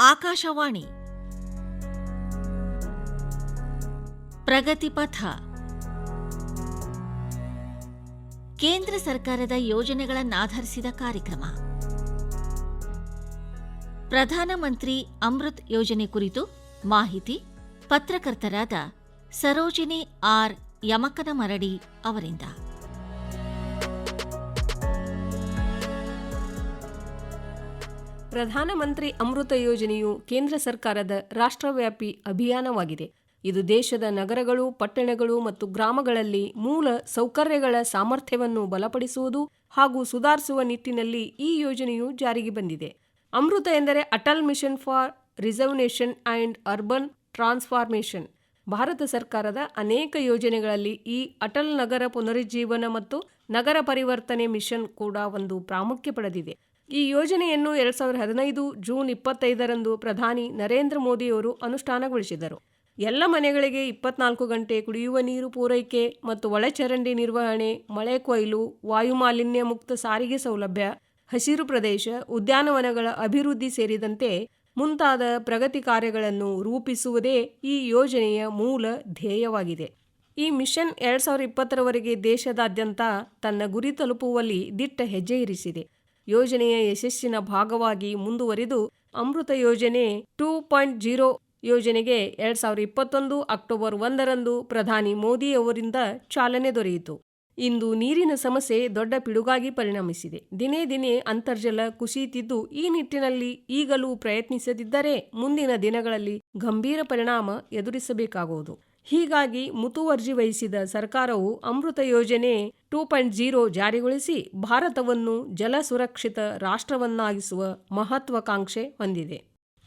ಆಕಾಶವಾಣಿ. ಪ್ರಗತಿಪಥ. ಕೇಂದ್ರ ಸರ್ಕಾರದ ಯೋಜನೆಗಳನ್ನಾಧರಿಸಿದ ಕಾರ್ಯಕ್ರಮ. ಪ್ರಧಾನಮಂತ್ರಿ ಅಮೃತ್ ಯೋಜನೆ ಕುರಿತು ಮಾಹಿತಿ ಪತ್ರಕರ್ತರಾದ ಸರೋಜಿನಿ ಆರ್ ಯಮಕನ ಮರಡಿ ಅವರಿಂದ. ಪ್ರಧಾನಮಂತ್ರಿ ಅಮೃತ ಯೋಜನೆಯು ಕೇಂದ್ರ ಸರ್ಕಾರದ ರಾಷ್ಟ್ರವ್ಯಾಪಿ ಅಭಿಯಾನವಾಗಿದೆ. ಇದು ದೇಶದ ನಗರಗಳು, ಪಟ್ಟಣಗಳು ಮತ್ತು ಗ್ರಾಮಗಳಲ್ಲಿ ಮೂಲ ಸೌಕರ್ಯಗಳ ಸಾಮರ್ಥ್ಯವನ್ನು ಬಲಪಡಿಸುವುದು ಹಾಗೂ ಸುಧಾರಿಸುವ ನಿಟ್ಟಿನಲ್ಲಿ ಈ ಯೋಜನೆಯು ಜಾರಿಗೆ ಬಂದಿದೆ. ಅಮೃತ ಎಂದರೆ Atal mission for rejuvenation and urban transformation. Bharat ಸರ್ಕಾರದ ಅನೇಕ ಯೋಜನೆಗಳಲ್ಲಿ ಈ ಅಟಲ್ ನಗರ ಪುನರುಜ್ಜೀವನ ಮತ್ತು ನಗರ ಪರಿವರ್ತನೆ ಮಿಷನ್ ಕೂಡ ಒಂದು ಪ್ರಾಮುಖ್ಯ ಪಡೆದಿದೆ. ಈ ಯೋಜನೆಯನ್ನು ಎರಡು ಸಾವಿರದ ಹದಿನೈದು ಜೂನ್ ಇಪ್ಪತ್ತೈದರಂದು ಪ್ರಧಾನಿ ನರೇಂದ್ರ ಮೋದಿಯವರು ಅನುಷ್ಠಾನಗೊಳಿಸಿದರು. ಎಲ್ಲ ಮನೆಗಳಿಗೆ ಇಪ್ಪತ್ನಾಲ್ಕು ಗಂಟೆ ಕುಡಿಯುವ ನೀರು ಪೂರೈಕೆ ಮತ್ತು ಒಳಚರಂಡಿ ನಿರ್ವಹಣೆ, ಮಳೆ ಕೊಯ್ಲು, ವಾಯುಮಾಲಿನ್ಯ ಮುಕ್ತ ಸಾರಿಗೆ ಸೌಲಭ್ಯ, ಹಸಿರು ಪ್ರದೇಶ, ಉದ್ಯಾನವನಗಳ ಅಭಿವೃದ್ಧಿ ಸೇರಿದಂತೆ ಮುಂತಾದ ಪ್ರಗತಿ ಕಾರ್ಯಗಳನ್ನು ರೂಪಿಸುವುದೇ ಈ ಯೋಜನೆಯ ಮೂಲ ಧ್ಯೇಯವಾಗಿದೆ. ಈ ಮಿಷನ್ ಎರಡ್ ಸಾವಿರದ ಇಪ್ಪತ್ತರವರೆಗೆ ದೇಶದಾದ್ಯಂತ ತನ್ನ ಗುರಿ ತಲುಪುವಲ್ಲಿ ದಿಟ್ಟ ಹೆಜ್ಜೆ ಇರಿಸಿದೆ. ಯೋಜನೆಯ ಯಶಸ್ಸಿನ ಭಾಗವಾಗಿ ಮುಂದುವರಿದು ಅಮೃತ ಯೋಜನೆ ಟೂ ಪಾಯಿಂಟ್ ಜೀರೋ ಯೋಜನೆಗೆ ಎರಡ್ ಸಾವಿರದ ಇಪ್ಪತ್ತೊಂದು ಅಕ್ಟೋಬರ್ ಒಂದರಂದು ಪ್ರಧಾನಿ ಮೋದಿ ಅವರಿಂದ ಚಾಲನೆ ದೊರೆಯಿತು. ಇಂದು ನೀರಿನ ಸಮಸ್ಯೆ ದೊಡ್ಡ ಪಿಡುಗಾಗಿ ಪರಿಣಮಿಸಿದೆ. ದಿನೇ ದಿನೇ ಅಂತರ್ಜಲ ಕುಸಿಯುತ್ತಿದ್ದು, ಈ ನಿಟ್ಟಿನಲ್ಲಿ ಈಗಲೂ ಪ್ರಯತ್ನಿಸದಿದ್ದರೆ ಮುಂದಿನ ದಿನಗಳಲ್ಲಿ ಗಂಭೀರ ಪರಿಣಾಮ ಎದುರಿಸಬೇಕಾಗುವುದು. ಹೀಗಾಗಿ ಮುತುವರ್ಜಿ ವಹಿಸಿದ ಸರ್ಕಾರವು ಅಮೃತ ಯೋಜನೆ ಟೂ ಪಾಯಿಂಟ್ ಜೀರೋ ಜಾರಿಗೊಳಿಸಿ ಭಾರತವನ್ನು ಜಲ ಸುರಕ್ಷಿತ ರಾಷ್ಟ್ರವನ್ನಾಗಿಸುವ ಮಹತ್ವಾಕಾಂಕ್ಷೆ ಹೊಂದಿದೆ.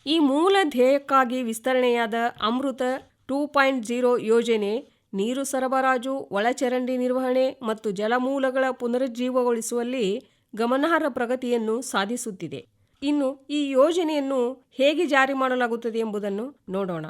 ಈ ಮೂಲ ಧ್ಯೇಯಕ್ಕಾಗಿ ವಿಸ್ತರಣೆಯಾದ ಅಮೃತ ಟೂ ಪಾಯಿಂಟ್ ಜೀರೋ ಯೋಜನೆ ನೀರು ಸರಬರಾಜು, ಒಳಚರಂಡಿ ನಿರ್ವಹಣೆ ಮತ್ತು ಜಲಮೂಲಗಳ ಪುನರುಜ್ಜೀವಗೊಳಿಸುವಲ್ಲಿ ಗಮನಾರ್ಹ ಪ್ರಗತಿಯನ್ನು ಸಾಧಿಸುತ್ತಿದೆ. ಇನ್ನು ಈ ಯೋಜನೆಯನ್ನು ಹೇಗೆ ಜಾರಿ ಮಾಡಲಾಗುತ್ತದೆ ಎಂಬುದನ್ನು ನೋಡೋಣ.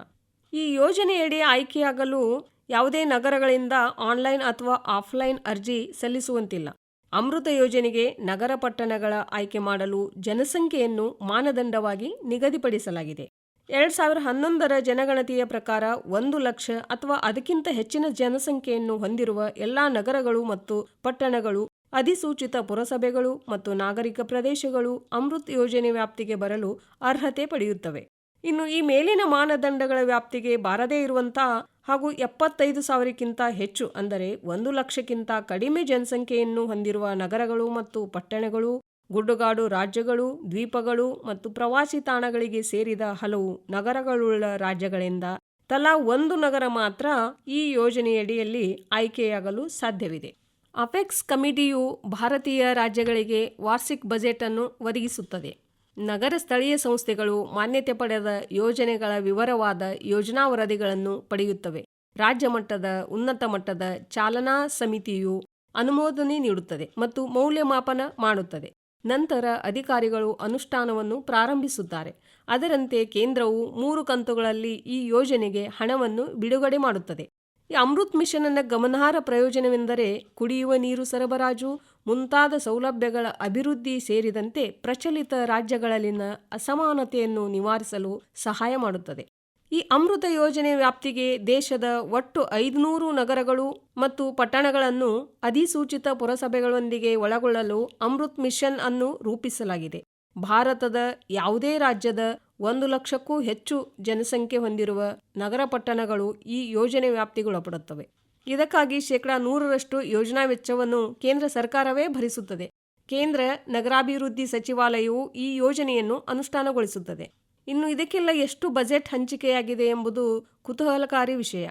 ಈ ಯೋಜನೆಯಡಿ ಆಯ್ಕೆಯಾಗಲು ಯಾವುದೇ ನಗರಗಳಿಂದ ಆನ್ಲೈನ್ ಅಥವಾ ಆಫ್ಲೈನ್ ಅರ್ಜಿ ಸಲ್ಲಿಸುವಂತಿಲ್ಲ. ಅಮೃತ ಯೋಜನೆಗೆ ನಗರ ಪಟ್ಟಣಗಳ ಆಯ್ಕೆ ಮಾಡಲು ಜನಸಂಖ್ಯೆಯನ್ನು ಮಾನದಂಡವಾಗಿ ನಿಗದಿಪಡಿಸಲಾಗಿದೆ. ಎರಡ್ ಸಾವಿರ ಹನ್ನೊಂದರ ಜನಗಣತಿಯ ಪ್ರಕಾರ ಒಂದು ಲಕ್ಷ ಅಥವಾ ಅದಕ್ಕಿಂತ ಹೆಚ್ಚಿನ ಜನಸಂಖ್ಯೆಯನ್ನು ಹೊಂದಿರುವ ಎಲ್ಲಾ ನಗರಗಳು ಮತ್ತು ಪಟ್ಟಣಗಳು, ಅಧಿಸೂಚಿತ ಪುರಸಭೆಗಳು ಮತ್ತು ನಾಗರಿಕ ಪ್ರದೇಶಗಳು ಅಮೃತ್ ಯೋಜನೆ ವ್ಯಾಪ್ತಿಗೆ ಬರಲು ಅರ್ಹತೆ ಪಡೆಯುತ್ತವೆ. ಇನ್ನು ಈ ಮೇಲಿನ ಮಾನದಂಡಗಳ ವ್ಯಾಪ್ತಿಗೆ ಬಾರದೇ ಇರುವಂತಹ ಹಾಗೂ ಎಪ್ಪತ್ತೈದು ಸಾವಿರಕ್ಕಿಂತ ಹೆಚ್ಚು, ಅಂದರೆ ಒಂದು ಲಕ್ಷಕ್ಕಿಂತ ಕಡಿಮೆ ಜನಸಂಖ್ಯೆಯನ್ನು ಹೊಂದಿರುವ ನಗರಗಳು ಮತ್ತು ಪಟ್ಟಣಗಳು, ಗುಡ್ಡಗಾಡು ರಾಜ್ಯಗಳು, ದ್ವೀಪಗಳು ಮತ್ತು ಪ್ರವಾಸಿ ತಾಣಗಳಿಗೆ ಸೇರಿದ ಹಲವು ನಗರಗಳುಳ್ಳ ರಾಜ್ಯಗಳಿಂದ ತಲಾ ಒಂದು ನಗರ ಮಾತ್ರ ಈ ಯೋಜನೆಯಡಿಯಲ್ಲಿ ಆಯ್ಕೆಯಾಗಲು ಸಾಧ್ಯವಿದೆ. ಅಪೆಕ್ಸ್ ಕಮಿಟಿಯು ಭಾರತೀಯ ರಾಜ್ಯಗಳಿಗೆ ವಾರ್ಷಿಕ ಬಜೆಟ್ ಅನ್ನು ಒದಗಿಸುತ್ತದೆ. ನಗರ ಸ್ಥಳೀಯ ಸಂಸ್ಥೆಗಳು ಮಾನ್ಯತೆ ಪಡೆದ ಯೋಜನೆಗಳ ವಿವರವಾದ ಯೋಜನಾ ವರದಿಗಳನ್ನು ಪಡೆಯುತ್ತವೆ. ರಾಜ್ಯ ಮಟ್ಟದ, ಉನ್ನತ ಮಟ್ಟದ ಚಾಲನಾ ಸಮಿತಿಯು ಅನುಮೋದನೆ ನೀಡುತ್ತದೆ ಮತ್ತು ಮೌಲ್ಯಮಾಪನ ಮಾಡುತ್ತದೆ. ನಂತರ ಅಧಿಕಾರಿಗಳು ಅನುಷ್ಠಾನವನ್ನು ಪ್ರಾರಂಭಿಸುತ್ತಾರೆ. ಅದರಂತೆ ಕೇಂದ್ರವು ಮೂರು ಕಂತುಗಳಲ್ಲಿ ಈ ಯೋಜನೆಗೆ ಹಣವನ್ನು ಬಿಡುಗಡೆ ಮಾಡುತ್ತದೆ. ಈ ಅಮೃತ್ ಮಿಷನ್ನ ಗಮನಾರ್ಹ ಪ್ರಯೋಜನವೆಂದರೆ ಕುಡಿಯುವ ನೀರು ಸರಬರಾಜು ಮುಂತಾದ ಸೌಲಭ್ಯಗಳ ಅಭಿವೃದ್ಧಿ ಸೇರಿದಂತೆ ಪ್ರಚಲಿತ ರಾಜ್ಯಗಳಲ್ಲಿನ ಅಸಮಾನತೆಯನ್ನು ನಿವಾರಿಸಲು ಸಹಾಯ ಮಾಡುತ್ತದೆ. ಈ ಅಮೃತ ಯೋಜನೆ ವ್ಯಾಪ್ತಿಗೆ ದೇಶದ ಒಟ್ಟು ಐದುನೂರು ನಗರಗಳು ಮತ್ತು ಪಟ್ಟಣಗಳನ್ನು ಅಧಿಸೂಚಿತ ಪುರಸಭೆಗಳೊಂದಿಗೆ ಒಳಗೊಳ್ಳಲು ಅಮೃತ್ ಮಿಷನ್ ಅನ್ನು ರೂಪಿಸಲಾಗಿದೆ. ಭಾರತದ ಯಾವುದೇ ರಾಜ್ಯದ ಒಂದು ಲಕ್ಷಕ್ಕೂ ಹೆಚ್ಚು ಜನಸಂಖ್ಯೆ ಹೊಂದಿರುವ ನಗರ ಪಟ್ಟಣಗಳು ಈ ಯೋಜನೆ ವ್ಯಾಪ್ತಿಗೊಳಪಡುತ್ತವೆ. ಇದಕ್ಕಾಗಿ ಶೇಕಡಾ ನೂರರಷ್ಟು ಯೋಜನಾ ವೆಚ್ಚವನ್ನು ಕೇಂದ್ರ ಸರ್ಕಾರವೇ ಭರಿಸುತ್ತದೆ. ಕೇಂದ್ರ ನಗರಾಭಿವೃದ್ಧಿ ಸಚಿವಾಲಯವು ಈ ಯೋಜನೆಯನ್ನು ಅನುಷ್ಠಾನಗೊಳಿಸುತ್ತದೆ. ಇನ್ನು ಇದಕ್ಕೆಲ್ಲ ಎಷ್ಟು ಬಜೆಟ್ ಹಂಚಿಕೆಯಾಗಿದೆ ಎಂಬುದು ಕುತೂಹಲಕಾರಿ ವಿಷಯ.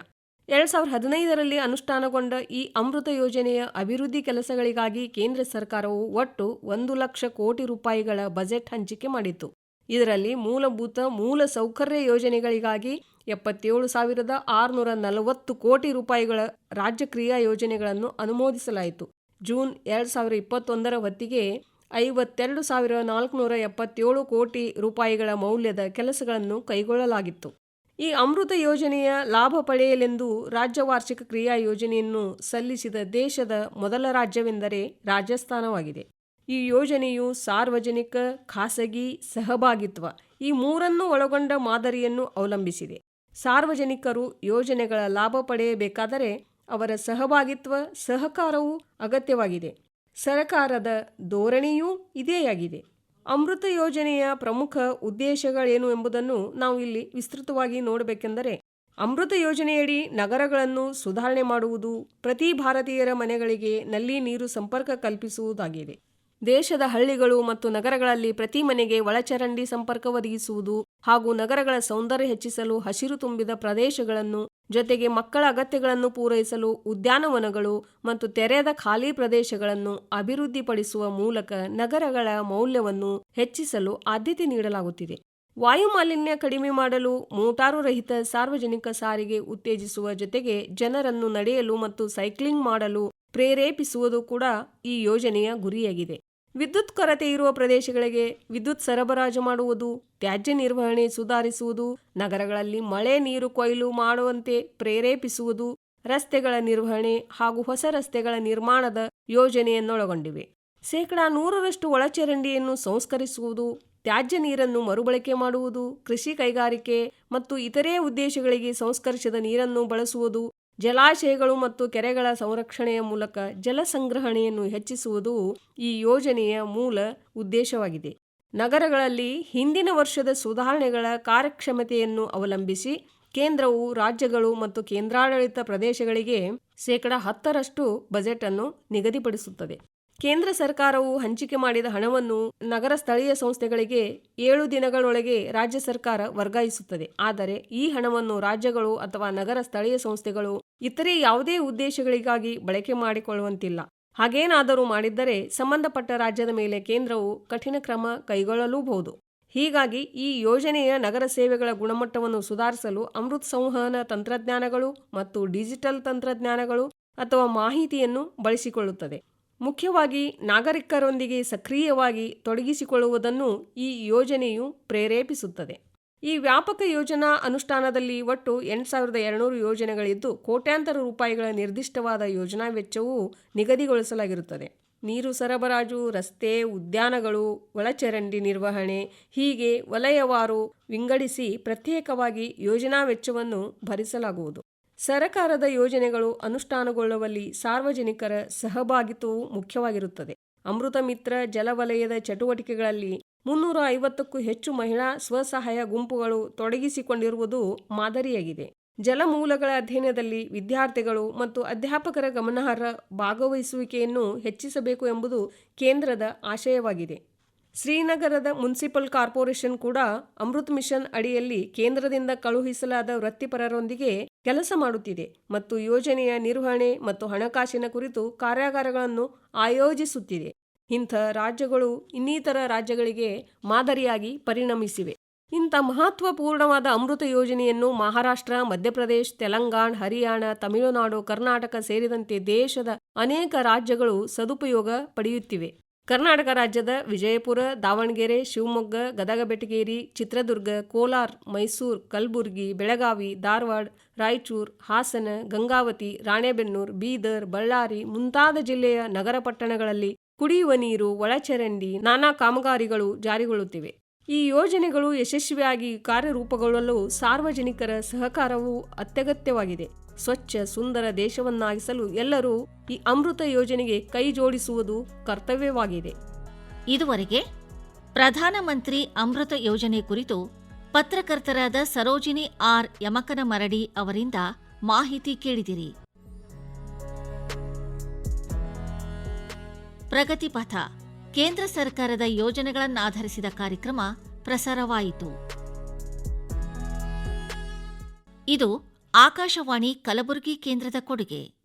ಎರಡ್ ಸಾವಿರದ ಹದಿನೈದರಲ್ಲಿ ಅನುಷ್ಠಾನಗೊಂಡ ಈ ಅಮೃತ ಯೋಜನೆಯ ಅಭಿವೃದ್ಧಿ ಕೆಲಸಗಳಿಗಾಗಿ ಕೇಂದ್ರ ಸರ್ಕಾರವು ಒಟ್ಟು ಒಂದು ಲಕ್ಷ ಕೋಟಿ ರೂಪಾಯಿಗಳ ಬಜೆಟ್ ಹಂಚಿಕೆ ಮಾಡಿತು ಇದರಲ್ಲಿ ಮೂಲಭೂತ ಮೂಲ ಸೌಕರ್ಯ ಯೋಜನೆಗಳಿಗಾಗಿ ಎಪ್ಪತ್ತೇಳು ಸಾವಿರದ ಆರುನೂರ ನಲವತ್ತು ಕೋಟಿ ರೂಪಾಯಿಗಳ ರಾಜ್ಯ ಕ್ರಿಯಾ ಯೋಜನೆಗಳನ್ನು ಅನುಮೋದಿಸಲಾಯಿತು. ಜೂನ್ ಎರಡು ಸಾವಿರದ ಇಪ್ಪತ್ತೊಂದರ ಹೊತ್ತಿಗೆ ಐವತ್ತೆರಡು ಸಾವಿರ ನಾಲ್ಕುನೂರ ಎಪ್ಪತ್ತೇಳು ಕೋಟಿ ರೂಪಾಯಿಗಳ ಮೌಲ್ಯದ ಕೆಲಸಗಳನ್ನು ಕೈಗೊಳ್ಳಲಾಗಿತ್ತು. ಈ ಅಮೃತ ಯೋಜನೆಯ ಲಾಭ ಪಡೆಯಲೆಂದು ರಾಜ್ಯ ವಾರ್ಷಿಕ ಕ್ರಿಯಾ ಯೋಜನೆಯನ್ನು ಸಲ್ಲಿಸಿದ ದೇಶದ ಮೊದಲ ರಾಜ್ಯವೆಂದರೆ ರಾಜಸ್ಥಾನವಾಗಿದೆ. ಈ ಯೋಜನೆಯು ಸಾರ್ವಜನಿಕ, ಖಾಸಗಿ ಸಹಭಾಗಿತ್ವ ಈ ಮೂರನ್ನು ಒಳಗೊಂಡ ಮಾದರಿಯನ್ನು ಅವಲಂಬಿಸಿದೆ. ಸಾರ್ವಜನಿಕರು ಯೋಜನೆಗಳ ಲಾಭ ಪಡೆಯಬೇಕಾದರೆ ಅವರ ಸಹಭಾಗಿತ್ವ, ಸಹಕಾರವೂ ಅಗತ್ಯವಾಗಿದೆ. ಸರಕಾರದ ಧೋರಣೆಯೂ ಇದೇಯಾಗಿದೆ. ಅಮೃತ ಯೋಜನೆಯ ಪ್ರಮುಖ ಉದ್ದೇಶಗಳೇನು ಎಂಬುದನ್ನು ನಾವು ಇಲ್ಲಿ ವಿಸ್ತೃತವಾಗಿ ನೋಡಬೇಕೆಂದರೆ, ಅಮೃತ ಯೋಜನೆಯಡಿ ನಗರಗಳನ್ನು ಸುಧಾರಣೆ ಮಾಡುವುದು ಪ್ರತಿ ಭಾರತೀಯರ ಮನೆಗಳಿಗೆ ನಲ್ಲಿ ನೀರು ಸಂಪರ್ಕ ಕಲ್ಪಿಸುವುದಾಗಿದೆ. ದೇಶದ ಹಳ್ಳಿಗಳು ಮತ್ತು ನಗರಗಳಲ್ಲಿ ಪ್ರತಿ ಮನೆಗೆ ಒಳಚರಂಡಿ ಸಂಪರ್ಕ ಒದಗಿಸುವುದು ಹಾಗೂ ನಗರಗಳ ಸೌಂದರ್ಯ ಹೆಚ್ಚಿಸಲು ಹಸಿರು ತುಂಬಿದ ಪ್ರದೇಶಗಳನ್ನು, ಜೊತೆಗೆ ಮಕ್ಕಳ ಅಗತ್ಯಗಳನ್ನು ಪೂರೈಸಲು ಉದ್ಯಾನವನಗಳು ಮತ್ತು ತೆರೆದ ಖಾಲಿ ಪ್ರದೇಶಗಳನ್ನು ಅಭಿವೃದ್ಧಿಪಡಿಸುವ ಮೂಲಕ ನಗರಗಳ ಮೌಲ್ಯವನ್ನು ಹೆಚ್ಚಿಸಲು ಆದ್ಯತೆ ನೀಡಲಾಗುತ್ತಿದೆ. ವಾಯು ಮಾಲಿನ್ಯ ಕಡಿಮೆ ಮಾಡಲು ಮೋಟಾರು ರಹಿತ ಸಾರ್ವಜನಿಕ ಸಾರಿಗೆ ಉತ್ತೇಜಿಸುವ ಜೊತೆಗೆ ಜನರನ್ನು ನಡೆಯಲು ಮತ್ತು ಸೈಕ್ಲಿಂಗ್ ಮಾಡಲು ಪ್ರೇರೇಪಿಸುವುದು ಕೂಡ ಈ ಯೋಜನೆಯ ಗುರಿಯಾಗಿದೆ. ವಿದ್ಯುತ್ ಕೊರತೆ ಇರುವ ಪ್ರದೇಶಗಳಿಗೆ ವಿದ್ಯುತ್ ಸರಬರಾಜು ಮಾಡುವುದು, ತ್ಯಾಜ್ಯ ನಿರ್ವಹಣೆ ಸುಧಾರಿಸುವುದು, ನಗರಗಳಲ್ಲಿ ಮಳೆ ನೀರು ಕೊಯ್ಲು ಮಾಡುವಂತೆ ಪ್ರೇರೇಪಿಸುವುದು, ರಸ್ತೆಗಳ ನಿರ್ವಹಣೆ ಹಾಗೂ ಹೊಸ ರಸ್ತೆಗಳ ನಿರ್ಮಾಣದ ಯೋಜನೆಯನ್ನೊಳಗೊಂಡಿವೆ. ಶೇಕಡಾ ನೂರರಷ್ಟು ಒಳಚರಂಡಿಯನ್ನು ಸಂಸ್ಕರಿಸುವುದು, ತ್ಯಾಜ್ಯ ನೀರನ್ನು ಮರುಬಳಕೆ ಮಾಡುವುದು, ಕೃಷಿ ಕೈಗಾರಿಕೆ ಮತ್ತು ಇತರೆ ಉದ್ದೇಶಗಳಿಗೆ ಸಂಸ್ಕರಿಸಿದ ನೀರನ್ನು ಬಳಸುವುದು ಜಲಾಶಯಗಳು ಮತ್ತು ಕೆರೆಗಳ ಸಂರಕ್ಷಣೆಯ ಮೂಲಕ ಜಲ ಸಂಗ್ರಹಣೆಯನ್ನು ಹೆಚ್ಚಿಸುವುದು ಈ ಯೋಜನೆಯ ಮೂಲ ಉದ್ದೇಶವಾಗಿದೆ. ನಗರಗಳಲ್ಲಿ ಹಿಂದಿನ ವರ್ಷದ ಸುಧಾರಣೆಗಳ ಕಾರ್ಯಕ್ಷಮತೆಯನ್ನು ಅವಲಂಬಿಸಿ ಕೇಂದ್ರವು ರಾಜ್ಯಗಳು ಮತ್ತು ಕೇಂದ್ರಾಡಳಿತ ಪ್ರದೇಶಗಳಿಗೆ ಶೇಕಡ ಹತ್ತರಷ್ಟು ಬಜೆಟ್ ಅನ್ನು ನಿಗದಿಪಡಿಸುತ್ತದೆ. ಕೇಂದ್ರ ಸರ್ಕಾರವು ಹಂಚಿಕೆ ಮಾಡಿದ ಹಣವನ್ನು ನಗರ ಸ್ಥಳೀಯ ಸಂಸ್ಥೆಗಳಿಗೆ ಏಳು ದಿನಗಳೊಳಗೆ ರಾಜ್ಯ ಸರ್ಕಾರ ವರ್ಗಾಯಿಸುತ್ತದೆ. ಆದರೆ ಈ ಹಣವನ್ನು ರಾಜ್ಯಗಳು ಅಥವಾ ನಗರ ಸ್ಥಳೀಯ ಸಂಸ್ಥೆಗಳು ಇತರೆ ಯಾವುದೇ ಉದ್ದೇಶಗಳಿಗಾಗಿ ಬಳಕೆ ಮಾಡಿಕೊಳ್ಳುವಂತಿಲ್ಲ. ಹಾಗೇನಾದರೂ ಮಾಡಿದ್ದರೆ ಸಂಬಂಧಪಟ್ಟ ರಾಜ್ಯದ ಮೇಲೆ ಕೇಂದ್ರವು ಕಠಿಣ ಕ್ರಮ ಕೈಗೊಳ್ಳಲೂಬಹುದು. ಹೀಗಾಗಿ ಈ ಯೋಜನೆಯ ನಗರ ಸೇವೆಗಳ ಗುಣಮಟ್ಟವನ್ನು ಸುಧಾರಿಸಲು ಅಮೃತ್ ಸಂವಹನ ತಂತ್ರಜ್ಞಾನಗಳು ಮತ್ತು ಡಿಜಿಟಲ್ ತಂತ್ರಜ್ಞಾನಗಳು ಅಥವಾ ಮಾಹಿತಿಯನ್ನು ಬಳಸಿಕೊಳ್ಳುತ್ತದೆ. ಮುಖ್ಯವಾಗಿ ನಾಗರಿಕರೊಂದಿಗೆ ಸಕ್ರಿಯವಾಗಿ ತೊಡಗಿಸಿಕೊಳ್ಳುವುದನ್ನು ಈ ಯೋಜನೆಯು ಪ್ರೇರೇಪಿಸುತ್ತದೆ. ಈ ವ್ಯಾಪಕ ಯೋಜನಾ ಅನುಷ್ಠಾನದಲ್ಲಿ ಒಟ್ಟು ಎಂಟು ಸಾವಿರದ ಎರಡುನೂರು ಯೋಜನೆಗಳಿದ್ದು, ಕೋಟ್ಯಾಂತರ ರೂಪಾಯಿಗಳ ನಿರ್ದಿಷ್ಟವಾದ ಯೋಜನಾ ವೆಚ್ಚವು ನಿಗದಿಗೊಳಿಸಲಾಗಿರುತ್ತದೆ. ನೀರು ಸರಬರಾಜು, ರಸ್ತೆ, ಉದ್ಯಾನಗಳು, ಒಳಚರಂಡಿ ನಿರ್ವಹಣೆ ಹೀಗೆ ವಲಯವಾರು ವಿಂಗಡಿಸಿ ಪ್ರತ್ಯೇಕವಾಗಿ ಯೋಜನಾ ವೆಚ್ಚವನ್ನು ಭರಿಸಲಾಗುವುದು. ಸರಕಾರದ ಯೋಜನೆಗಳು ಅನುಷ್ಠಾನಗೊಳ್ಳುವಲ್ಲಿ ಸಾರ್ವಜನಿಕರ ಸಹಭಾಗಿತ್ವವು ಮುಖ್ಯವಾಗಿರುತ್ತದೆ. ಅಮೃತ ಮಿತ್ರ ಜಲವಲಯದ ಚಟುವಟಿಕೆಗಳಲ್ಲಿ ಮುನ್ನೂರ ಐವತ್ತಕ್ಕೂ ಹೆಚ್ಚು ಮಹಿಳಾ ಸ್ವಸಹಾಯ ಗುಂಪುಗಳು ತೊಡಗಿಸಿಕೊಂಡಿರುವುದು ಮಾದರಿಯಾಗಿದೆ. ಜಲಮೂಲಗಳ ಅಧ್ಯಯನದಲ್ಲಿ ವಿದ್ಯಾರ್ಥಿಗಳು ಮತ್ತು ಅಧ್ಯಾಪಕರ ಗಮನಾರ್ಹ ಭಾಗವಹಿಸುವಿಕೆಯನ್ನು ಹೆಚ್ಚಿಸಬೇಕು ಎಂಬುದು ಕೇಂದ್ರದ ಆಶಯವಾಗಿದೆ. ಶ್ರೀನಗರದ ಮುನ್ಸಿಪಲ್ ಕಾರ್ಪೊರೇಷನ್ ಕೂಡ ಅಮೃತ್ ಮಿಷನ್ ಅಡಿಯಲ್ಲಿ ಕೇಂದ್ರದಿಂದ ಕಳುಹಿಸಲಾದ ವೃತ್ತಿಪರರೊಂದಿಗೆ ಕೆಲಸ ಮಾಡುತ್ತಿದೆ ಮತ್ತು ಯೋಜನೆಯ ನಿರ್ವಹಣೆ ಮತ್ತು ಹಣಕಾಸಿನ ಕುರಿತು ಕಾರ್ಯಾಗಾರಗಳನ್ನು ಆಯೋಜಿಸುತ್ತಿದೆ. ಇಂಥ ರಾಜ್ಯಗಳು ಇನ್ನಿತರ ರಾಜ್ಯಗಳಿಗೆ ಮಾದರಿಯಾಗಿ ಪರಿಣಮಿಸಿವೆ. ಇಂಥ ಮಹತ್ವಪೂರ್ಣವಾದ ಅಮೃತ ಯೋಜನೆಯನ್ನು ಮಹಾರಾಷ್ಟ್ರ, ಮಧ್ಯಪ್ರದೇಶ, ತೆಲಂಗಾಣ, ಹರಿಯಾಣ, ತಮಿಳುನಾಡು, ಕರ್ನಾಟಕ ಸೇರಿದಂತೆ ದೇಶದ ಅನೇಕ ರಾಜ್ಯಗಳು ಸದುಪಯೋಗ ಪಡೆಯುತ್ತಿವೆ. ಕರ್ನಾಟಕ ರಾಜ್ಯದ ವಿಜಯಪುರ, ದಾವಣಗೆರೆ, ಶಿವಮೊಗ್ಗ ಗದಗ ಬೆಟಗೇರಿ ಚಿತ್ರದುರ್ಗ, ಕೋಲಾರ, ಮೈಸೂರು, ಕಲಬುರಗಿ, ಬೆಳಗಾವಿ, ಧಾರವಾಡ, ರಾಯಚೂರು, ಹಾಸನ, ಗಂಗಾವತಿ, ರಾಣೆಬೆನ್ನೂರು, ಬೀದರ್, ಬಳ್ಳಾರಿ ಮುಂತಾದ ಜಿಲ್ಲೆಯ ನಗರ ಪಟ್ಟಣಗಳಲ್ಲಿ ಕುಡಿಯುವ ನೀರು, ಒಳಚರಂಡಿ, ನಾನಾ ಕಾಮಗಾರಿಗಳು ಜಾರಿಗೊಳ್ಳುತ್ತಿವೆ. ಈ ಯೋಜನೆಗಳು ಯಶಸ್ವಿಯಾಗಿ ಕಾರ್ಯರೂಪಗೊಳ್ಳಲು ಸಾರ್ವಜನಿಕರ ಸಹಕಾರವು ಅತ್ಯಗತ್ಯವಾಗಿದೆ. ಸ್ವಚ್ಛ, ಸುಂದರ ದೇಶವನ್ನಾಗಿಸಲು ಎಲ್ಲರೂ ಈ ಅಮೃತ ಯೋಜನೆಗೆ ಕೈ ಜೋಡಿಸುವುದು ಕರ್ತವ್ಯವಾಗಿದೆ. ಇದುವರೆಗೆ ಪ್ರಧಾನಮಂತ್ರಿ ಅಮೃತ ಯೋಜನೆ ಕುರಿತು ಪತ್ರಕರ್ತರಾದ ಸರೋಜಿನಿ ಆರ್ ಯಮಕನ ಮರಡಿ ಅವರಿಂದ ಮಾಹಿತಿ ಕೇಳಿದಿರಿ. ಪ್ರಗತಿಪಥ ಕೇಂದ್ರ ಸರ್ಕಾರದ ಯೋಜನೆಗಳನ್ನಾಧರಿಸಿದ ಕಾರ್ಯಕ್ರಮ ಪ್ರಸಾರವಾಯಿತು. ಇದು ಆಕಾಶವಾಣಿ ಕಲಬುರಗಿ ಕೇಂದ್ರದ ಕೊಡುಗೆ.